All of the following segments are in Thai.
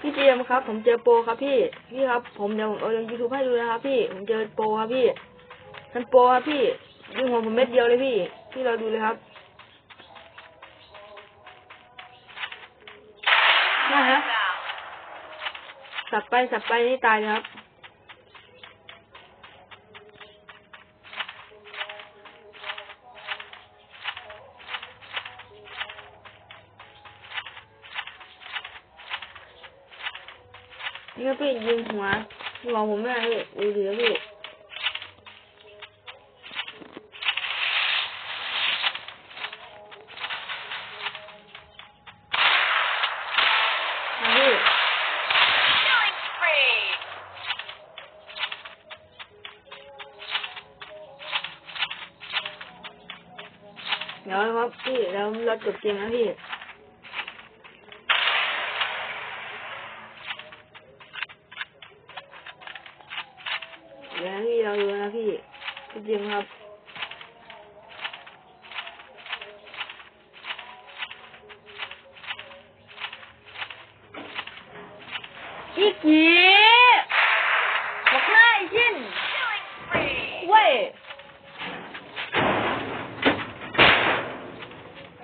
พี่เจมครับ ผมเจอโปรครับพี่ พี่ครับ ผมเดี๋ยวผมเอาลงยูทูบให้ดูนะครับพี่ ผมเจอโปรครับพี่มันโปรครับพี่ยิงหัวผมเม็ดเดียวเลยพี่ พี่เราดูเลยครับนะฮะสับไปสับไปนี่ตายเลยครับ นี่ครับพี่ยิงหัวหัวผมไม่ได้พี่ดูดีครับพี่มาพี่ Killing spree. เดี๋ยวครับพี่แล้วเราจบเกมนะพี่ เดี๋ยวนะพี่เราดูนะพี่พี่เจมครับอีกทีบอกหน้าไอ้ชินเว้ย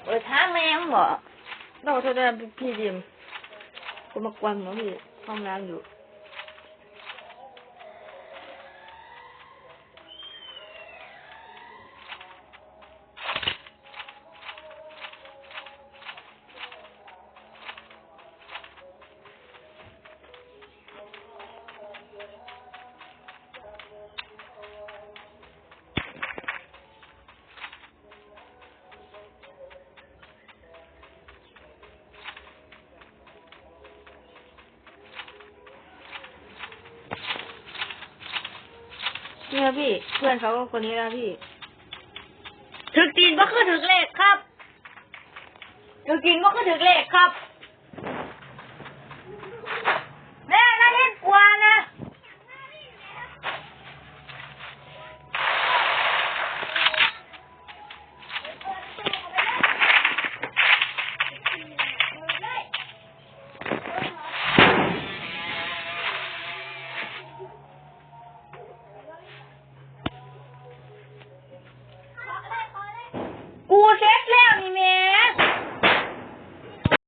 เออท้าแมงเหรอเราโทษนะพี่ดิมผมมากวนเนาะพี่ห้องน้ำอยู่ นี่ครับพี่ เพื่อนเขาก็คนนี้นะพี่ถึกตีนก็คือถึกเลขครับถึกตีนก็คือถึกเลขครับ